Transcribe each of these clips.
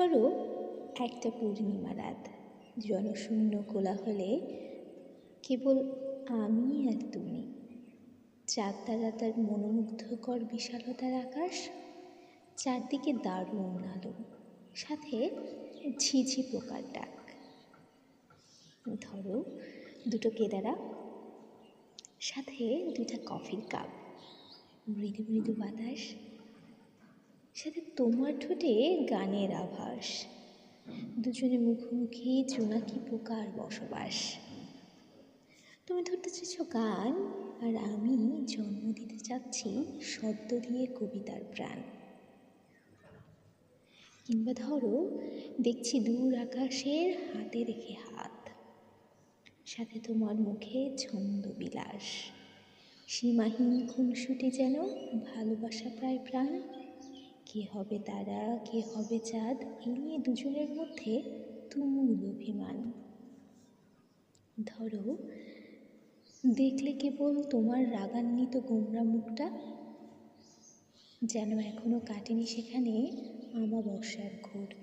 ধরো একটা পূর্ণিমা রাত। জনশূন্য কোলাহলে কেবল আমি আর তুমি। চাঁদ তারা তার মনোমুগ্ধকর বিশালতার আকাশ, চারদিকে দারুণ আলো, সাথে ঝিঝি পোকার ডাক। ধরো দুটো কেদারা, সাথে দুইটা কফির কাপ। মৃদু মৃদু বাতাস সাথে তোমার ঠোঁটে গানের আভাস। দুজনে মুখোমুখি জোনাকি পোকার বসবাস। তুমি ধরতে চাইছো গান, আর আমি জন্ম দিতে চাচ্ছি শব্দ দিয়ে কবিতার প্রাণ। কিংবা ধরো, দেখছি দূর আকাশের হাতে রেখে হাত। সাথে তোমার মুখে ছন্দ বিলাস। সীমাহীন খুনসুটি যেন ভালোবাসা প্রায় প্রাণ। কে হবে তারা, কে হবে চাঁদ এই নিয়ে দুজনের মধ্যে তুমুল অভিমান। ধরো, দেখলে কেবল তোমার রাগান্বিত গোমরা মুখটা যেন এখনও কাটেনি সেখানে আমাবস্যার ঘোর।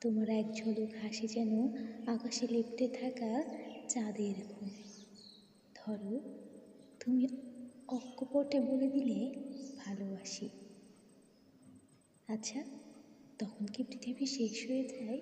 তোমার এক ঝলক হাসি যেন আকাশে লেপ্টে থাকা চাঁদের ঘুম ধরো, তুমি অক্কপটে বলে দিলে ভালোবাসি। আচ্ছা তখন কি পৃথিবী শেষ হয়ে যায়?